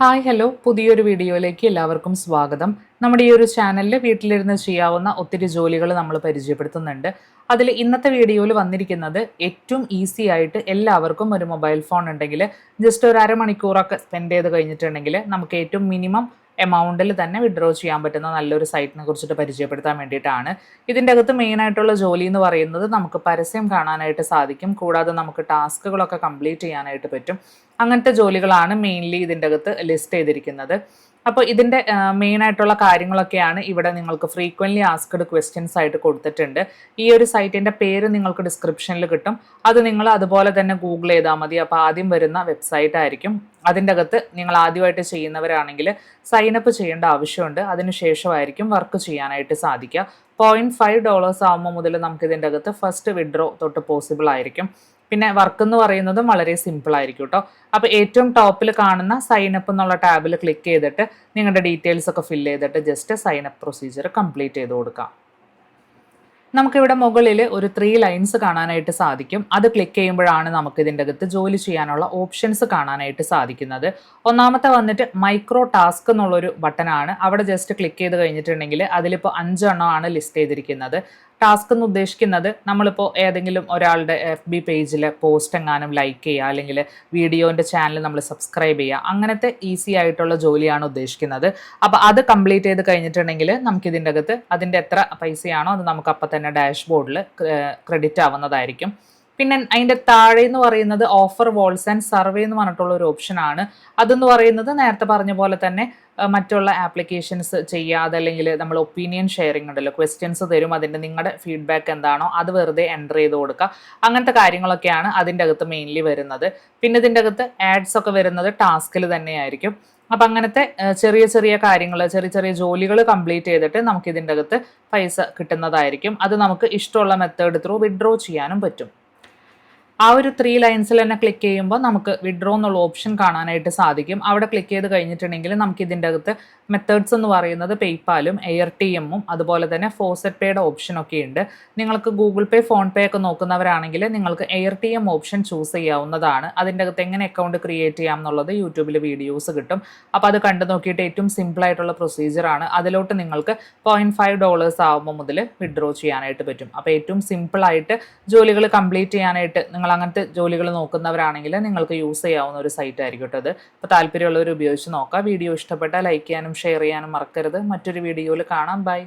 Hi hello. പുതിയൊരു വീഡിയോയിലേക്ക് എല്ലാവർക്കും സ്വാഗതം. നമ്മുടെ ഈ ഒരു ചാനലിൽ വീട്ടിലിരുന്ന് ചെയ്യാവുന്ന ഒത്തിരി ജോലികൾ നമ്മൾ പരിചയപ്പെടുത്തുന്നുണ്ട്. അതിൽ ഇന്നത്തെ വീഡിയോയിൽ വന്നിരിക്കുന്നത് ഏറ്റവും ഈസി ആയിട്ട് എല്ലാവർക്കും ഒരു മൊബൈൽ ഫോൺ ഉണ്ടെങ്കിൽ ജസ്റ്റ് ഒരു അരമണിക്കൂറൊക്കെ സ്പെൻഡ് ചെയ്ത് കഴിഞ്ഞിട്ടുണ്ടെങ്കിൽ നമുക്ക് ഏറ്റവും മിനിമം എമൗണ്ടിൽ തന്നെ വിഡ്രോ ചെയ്യാൻ പറ്റുന്ന നല്ലൊരു സൈറ്റിനെ കുറിച്ചിട്ട് പരിചയപ്പെടുത്താൻ വേണ്ടിയിട്ടാണ്. ഇതിന്റെ അകത്ത് മെയിൻ ആയിട്ടുള്ള ജോലി എന്ന് പറയുന്നത് നമുക്ക് പരസ്യം കാണാനായിട്ട് സാധിക്കും. കൂടാതെ നമുക്ക് ടാസ്കുകളൊക്കെ കംപ്ലീറ്റ് ചെയ്യാനായിട്ട് പറ്റും. അങ്ങനത്തെ ജോലികളാണ് മെയിൻലി ഇതിന്റെ അകത്ത് ലിസ്റ്റ് ചെയ്തിരിക്കുന്നത്. അപ്പോൾ ഇതിന്റെ മെയിൻ ആയിട്ടുള്ള കാര്യങ്ങളൊക്കെയാണ് ഇവിടെ നിങ്ങൾക്ക് ഫ്രീക്വൻലി ആസ്ക്ഡ് ക്വസ്റ്റ്യൻസ് ആയിട്ട് കൊടുത്തിട്ടുണ്ട്. ഈ ഒരു സൈറ്റിന്റെ പേര് നിങ്ങൾക്ക് ഡിസ്ക്രിപ്ഷനിൽ കിട്ടും. അത് നിങ്ങൾ അതുപോലെ തന്നെ ഗൂഗിൾ ചെയ്താൽ മതി. അപ്പോൾ ആദ്യം വരുന്ന വെബ്സൈറ്റ് ആയിരിക്കും. അതിന്റെ അകത്ത് നിങ്ങൾ ആദ്യമായിട്ട് ചെയ്യുന്നവരാണെങ്കിൽ സൈനപ്പ് ചെയ്യേണ്ട ആവശ്യമുണ്ട്. അതിനുശേഷമായിരിക്കും വർക്ക് ചെയ്യാനായിട്ട് സാധിക്കുക. പോയിന്റ് ഫൈവ് ഡോളേഴ്സ് ആകുമ്പോൾ മുതൽ നമുക്ക് ഇതിന്റെ അകത്ത് ഫസ്റ്റ് വിഡ്രോ തൊട്ട് പോസിബിൾ ആയിരിക്കും. പിന്നെ വർക്ക് എന്ന് പറയുന്നതും വളരെ സിമ്പിൾ ആയിരിക്കും കേട്ടോ അപ്പോൾ ഏറ്റവും ടോപ്പിൽ കാണുന്ന സൈൻ അപ്പ് എന്നുള്ള ടാബിൽ ക്ലിക്ക് ചെയ്തിട്ട് നിങ്ങളുടെ ഡീറ്റെയിൽസ് ഒക്കെ ഫില്ല് ചെയ്തിട്ട് just sign up procedure complete ചെയ്ത് കൊടുക്കാം. നമുക്കിവിടെ മുകളിൽ ഒരു ത്രീ ലൈൻസ് കാണാനായിട്ട് സാധിക്കും. അത് ക്ലിക്ക് ചെയ്യുമ്പോഴാണ് നമുക്ക് ഇതിന്റെ അകത്ത് ജോലി ചെയ്യാനുള്ള ഓപ്ഷൻസ് കാണാനായിട്ട് സാധിക്കുന്നത്. ഒന്നാമത്തെ വന്നിട്ട് മൈക്രോ ടാസ്ക് എന്നുള്ളൊരു ബട്ടനാണ് അവിടെ ജസ്റ്റ് ക്ലിക്ക് ചെയ്ത് കഴിഞ്ഞിട്ടുണ്ടെങ്കിൽ അതിലിപ്പോൾ അഞ്ചെണ്ണമാണ് ലിസ്റ്റ് ചെയ്തിരിക്കുന്നത്. ടാസ്ക് എന്ന് ഉദ്ദേശിക്കുന്നത് നമ്മളിപ്പോൾ ഏതെങ്കിലും ഒരാളുടെ എഫ് ബി പേജിൽ പോസ്റ്റ് എങ്ങാനും ലൈക്ക് ചെയ്യുക അല്ലെങ്കിൽ വീഡിയോന്റെ ചാനൽ നമ്മൾ സബ്സ്ക്രൈബ് ചെയ്യുക അങ്ങനത്തെ ഈസി ആയിട്ടുള്ള ജോലിയാണ് ഉദ്ദേശിക്കുന്നത്. അപ്പോൾ അത് കംപ്ലീറ്റ് ചെയ്ത് കഴിഞ്ഞിട്ടുണ്ടെങ്കിൽ നമുക്ക് ഇതിന്റെ അകത്ത് അതിന്റെ എത്ര പൈസയാണോ അത് നമുക്ക് അപ്പം തന്നെ ഡാഷ്ബോർഡിൽ ക്രെഡിറ്റ് ആവുന്നതായിരിക്കും. പിന്നെ അതിന്റെ താഴെ എന്ന് പറയുന്നത് ഓഫർ വോൾസ് ആൻഡ് സർവേ എന്ന് പറഞ്ഞിട്ടുള്ള ഒരു ഓപ്ഷനാണ് അതെന്ന് പറയുന്നത് നേരത്തെ പറഞ്ഞ പോലെ തന്നെ മറ്റുള്ള ആപ്ലിക്കേഷൻസ് ചെയ്യാതെ അല്ലെങ്കിൽ നമ്മൾ ഒപ്പീനിയൻ ഷെയറിംഗ് ഉണ്ടല്ലോ ക്വസ്റ്റ്യൻസ് തരും അതിന്റെ നിങ്ങളുടെ ഫീഡ്ബാക്ക് എന്താണോ അത് വെറുതെ എന്റർ ചെയ്ത് കൊടുക്കുക. അങ്ങനത്തെ കാര്യങ്ങളൊക്കെയാണ് അതിന്റെ അകത്ത് മെയിൻലി വരുന്നത്. പിന്നെ ഇതിന്റെ അകത്ത് ആഡ്സ് ഒക്കെ വരുന്നത് ടാസ്കിൽ തന്നെയായിരിക്കും. അപ്പം അങ്ങനത്തെ ചെറിയ ചെറിയ കാര്യങ്ങൾ ചെറിയ ചെറിയ ജോലികൾ കംപ്ലീറ്റ് ചെയ്തിട്ട് നമുക്ക് ഇതിന്റെ അകത്ത് പൈസ കിട്ടുന്നതായിരിക്കും. അത് നമുക്ക് ഇഷ്ടമുള്ള മെത്തേഡ് ത്രൂ വിഡ്രോ ചെയ്യാനും പറ്റും. ആ ഒരു ത്രീ ലൈൻസിൽ തന്നെ ക്ലിക്ക് ചെയ്യുമ്പോൾ നമുക്ക് വിഡ്രോ എന്നുള്ള ഓപ്ഷൻ കാണാനായിട്ട് സാധിക്കും. അവിടെ ക്ലിക്ക് ചെയ്ത് കഴിഞ്ഞിട്ടുണ്ടെങ്കിൽ നമുക്ക് ഇതിന്റെ അകത്ത് മെത്തേഡ്സ് എന്ന് പറയുന്നത് പേയ്പാലും എയർ ടി എമ്മും അതുപോലെ തന്നെ ഫോസറ്റ് പേയുടെ ഓപ്ഷനൊക്കെ ഉണ്ട്. നിങ്ങൾക്ക് ഗൂഗിൾ പേ ഫോൺ പേ ഒക്കെ നോക്കുന്നവരാണെങ്കിൽ നിങ്ങൾക്ക് air T M option choose ചെയ്യാവുന്നതാണ്. അതിന്റെ അകത്ത് എങ്ങനെ അക്കൗണ്ട് ക്രിയേറ്റ് ചെയ്യാം എന്നുള്ളത് യൂട്യൂബിൽ വീഡിയോസ് കിട്ടും. അപ്പോൾ അത് കണ്ടു നോക്കിയിട്ട് ഏറ്റവും സിമ്പിൾ ആയിട്ടുള്ള പ്രൊസീജിയറാണ് അതിലോട്ട് നിങ്ങൾക്ക് പോയിന്റ് ഫൈവ് ഡോളേഴ്സ് ആകുമ്പോൾ മുതൽ വിഡ്രോ ചെയ്യാനായിട്ട് പറ്റും. അപ്പോൾ ഏറ്റവും സിമ്പിളായിട്ട് ജോലികൾ കംപ്ലീറ്റ് ചെയ്യാനായിട്ട് നിങ്ങൾ അങ്ങനത്തെ ജോലികൾ നോക്കുന്നവരാണെങ്കിൽ നിങ്ങൾക്ക് യൂസ് ചെയ്യാവുന്ന ഒരു സൈറ്റ് ആയിരിക്കും അത്. അപ്പോൾ താല്പര്യമുള്ളവർ ഉപയോഗിച്ച് നോക്കാം. വീഡിയോ ഇഷ്ടപ്പെട്ടാൽ ലൈക്ക് ചെയ്യാനും ഷെയർ ചെയ്യാനും മറക്കരുത്. മറ്റൊരു വീഡിയോയിൽ കാണാം. ബൈ